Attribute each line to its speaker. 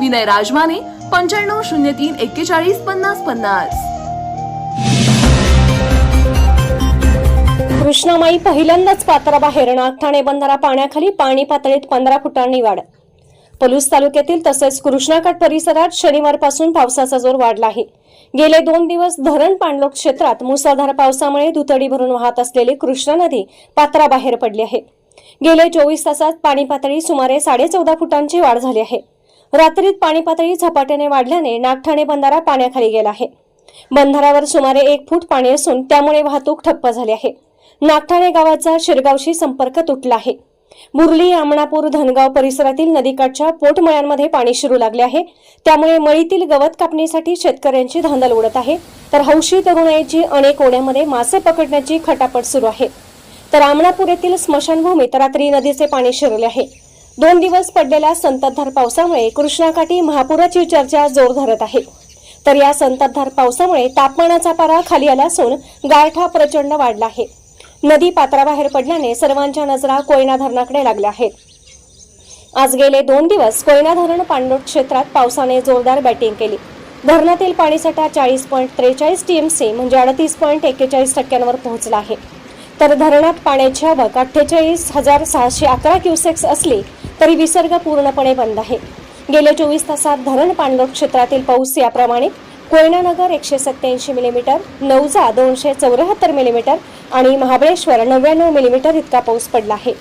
Speaker 1: विनय राजमाने पंच्याण्णव शून्य तीन एक्केचाळीस पन्नास पन्नास.
Speaker 2: कृष्णामाई पहिल्यांदाच पात्राबाहेर नागठाणे बंधारा पाण्याखाली पाणी पातळीत पंधरा फुटांनी वाढ. पलूस तालुक्यातील तसेच कृष्णाकाठ परिसरात शनिवारपासून पावसाचा जोर वाढला आहे. गेले दोन दिवस धरण पाणलोक क्षेत्रात मुसळधार पावसामुळे दुतडी भरून वाहत असलेली कृष्णा नदी पात्राबाहेर पडली आहे. गेले चोवीस तासात पाणी पातळी सुमारे साडेचौदा फुटांची वाढ झाली आहे. रात्रीत पाणी पातळी झपाट्याने वाढल्याने नागठाणे बंधारा पाण्याखाली गेला आहे. बंधाऱ्यावर सुमारे एक फूट पाणी असून त्यामुळे वाहतूक ठप्प झाली आहे. नागठाणे गावाचा शिरगावशी संपर्क तुटला आहे. मुरली आमणापूर धनगाव परिसरातील नदीकाठच्या पोटमळ्यांमध्ये पाणी शिरू लागले आहे. त्यामुळे मळीतील गवत कापणीसाठी शेतकऱ्यांची धांदल उडत आहे. तर हौशी तरुणाईची अनेक ओढ्यामध्ये मासे पकडण्याची खटापट सुरू आहे. तर आमणापूर येथील स्मशानभूमीत रात्री नदीचे पाणी शिरले आहे. दोन दिवस पडलेल्या संततधार पावसामुळे कृष्णाकाठी महापुराची चर्चा जोर धरत आहे. तर या संततधार पावसामुळे तापमानाचा पारा खाली आला असून गारठा प्रचंड वाढला आहे. नदी पात्राबाहेर पडल्याने सर्वांच्या नजरा कोयना धरणाकडे लागल्या आहेत. आज गेले दोन दिवस कोयना धरण पाणलोट क्षेत्रात पावसाने जोरदार बॅटिंग केली. धरणातील पाणीसाठा चाळीस पॉईंट त्रेचाळीस टीएमसी म्हणजे अडतीस पॉईंट एक्केचाळीस टक्क्यांवर पोहोचला आहे. तर धरणात पाण्याची आवक अठ्ठेचाळीस हजार सहाशे अकरा क्युसेक्स असली तरी विसर्ग पूर्णपणे बंद आहे. गेल्या चोवीस तासात धरण पाणलोट क्षेत्रातील पाऊस याप्रमाणे कोयनानगर एकशे सत्याऐंशी मिलीमीटर नवजा दोनशे चौऱ्याहत्तर मिलीमीटर आणि महाबळेश्वर नव्याण्णव मिलीमीटर इतका पाऊस पडला आहे.